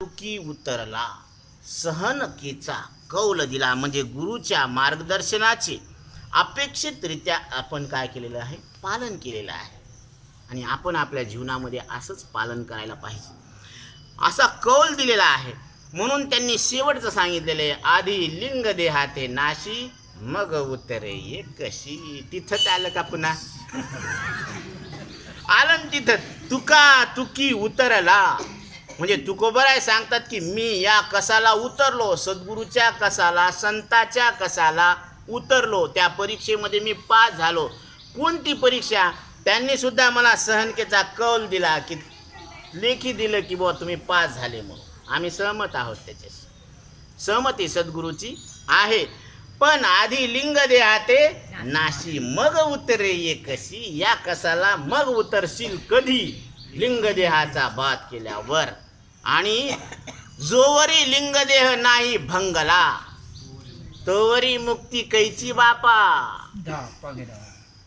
तुकी उतरला. सहनकेचा कौल दिला म्हणजे गुरुच्या मार्गदर्शनाचे अपेक्षितरित्या आपण काय केलेलं आहे? पालन केलेलं आहे. आणि आपण आपल्या जीवनामध्ये असंच पालन करायला पाहिजे. असा कौल दिलेला आहे. म्हणून त्यांनी शेवटचं सांगितलेलं आहे आधी लिंग देहाते नाशी मग उतरे ये कशी तिथंच आलं का पुन्हा? आलं तिथं? तुका तुकी उतरला. म्हणजे तुकोबराय सांगतात की मी या कसाला उतरलो सद्गुरूच्या कसाला संताच्या कसाला उतरलो त्या परीक्षेमध्ये मी पास झालो. कोणती परीक्षा? त्यांनी सुद्धा मला सहनकेचा कौल दिला की लेखी दिलं की बुवा तुम्ही पास झाले म्हणून. आम्ही सहमत आहोत त्याच्याशी. सहमती सद्गुरूची आहे. पण आधी लिंग देहाते नाशी मग उतरे ये कशी? या कसाला मग उतरशील कधी? लिंग देहाचा बात केल्यावर. आणि जोवरी लिंगदेह नाही भंगला. तोवरी मुक्ती कैची बापा?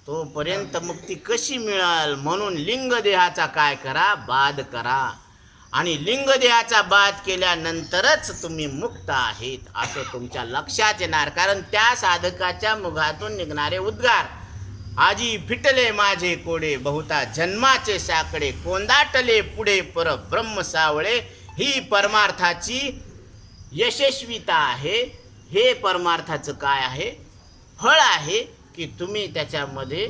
तोपर्यंत मुक्ती कशी मिळेल? म्हणून लिंगदेहाचा काय करा? बाद करा. आणि लिंगदेहाचा बाद केल्यानंतरच तुम्ही मुक्त आहेत असं तुमच्या लक्षात येणार. कारण त्या साधकाच्या मुखातून निघणारे उद्गार. आजी फिटले माझे कोडे बहुता जन्माचे साकडे कोंदाटले पुढे पर ब्रह्म सावळे. ही परमार्थाची यशस्वीता आहे. हे परमार्थाचं काय आहे? फळ आहे की तुम्ही त्याच्यामध्ये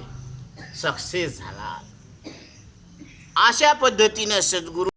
सक्सेस झाला अशा पद्धतीनं सद्गुरू